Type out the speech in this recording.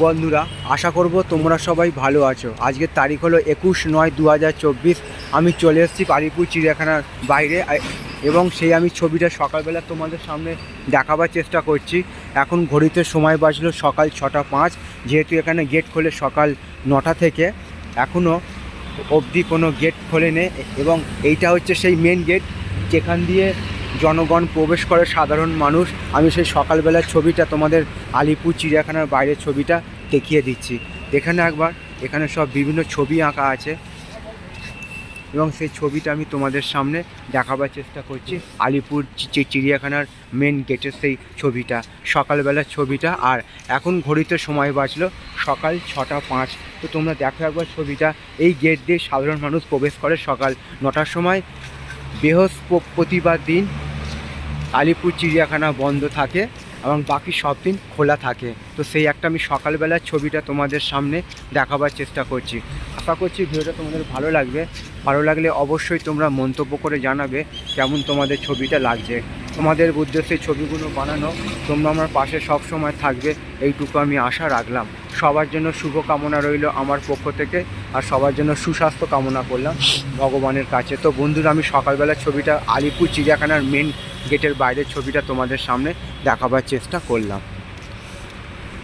বন্ধুরা, আশা করব তোমরা সবাই ভালো আছো। আজকের তারিখ হলো একুশ নয় দু আমি চলে এসেছি আলিপুর চিড়িয়াখানার বাইরে এবং সেই আমি ছবিটা সকালবেলা তোমাদের সামনে দেখাবার চেষ্টা করছি। এখন ঘড়িতে সময় বাজলো সকাল ছটা পাঁচ, যেহেতু এখানে গেট খোলে সকাল নটা থেকে। এখনও অবধি কোনো গেট খোলেনি এবং এইটা হচ্ছে সেই মেন গেট যেখান দিয়ে জনগণ প্রবেশ করে সাধারণ মানুষ, আমি সেই সকালবেলার ছবিটা তোমাদের আলিপুর চিড়িয়াখানার বাইরের ছবিটা দেখিয়ে দিচ্ছি। এখানে একবার, এখানে সব বিভিন্ন ছবি আঁকা আছে এবং সেই ছবিটা আমি তোমাদের সামনে দেখাবার চেষ্টা করছি। আলিপুর চিড়িয়াখানার মেন গেটের সেই ছবিটা, সকালবেলার ছবিটা। আর এখন ঘড়িতে সময় বাঁচলো সকাল ছটা পাঁচ। তো তোমরা দেখো একবার ছবিটা, এই গেট দিয়ে সাধারণ মানুষ প্রবেশ করে সকাল নটার সময়। বৃহস্পতিবার দিন আলিপুর চিড়িয়াখানা বন্ধ থাকে এবং বাকি সব দিন খোলা থাকে। তো সেই একটা আমি সকালবেলার ছবিটা তোমাদের সামনে দেখাবার চেষ্টা করছি। আশা করছি ভিডিওটা তোমাদের ভালো লাগবে। ভালো লাগলে অবশ্যই তোমরা মন্তব্য করে জানাবে কেমন তোমাদের ছবিটা লাগছে। তোমাদের উদ্দেশ্যে ছবিগুলো বানানো তোমরা আমার পাশে সব সময় থাকবে, এইটুকু আমি আশা রাখলাম। সবার জন্য শুভ কামনা রইল আমার পক্ষ থেকে আর সবার জন্য সুস্বাস্থ্য কামনা করলাম ভগবানের কাছে। তো বন্ধুরা, আমি সকালবেলার ছবিটা আলিপুর চিড়িয়াখানার মেন গেটের বাইরের ছবিটা তোমাদের সামনে দেখাবার চেষ্টা করলাম।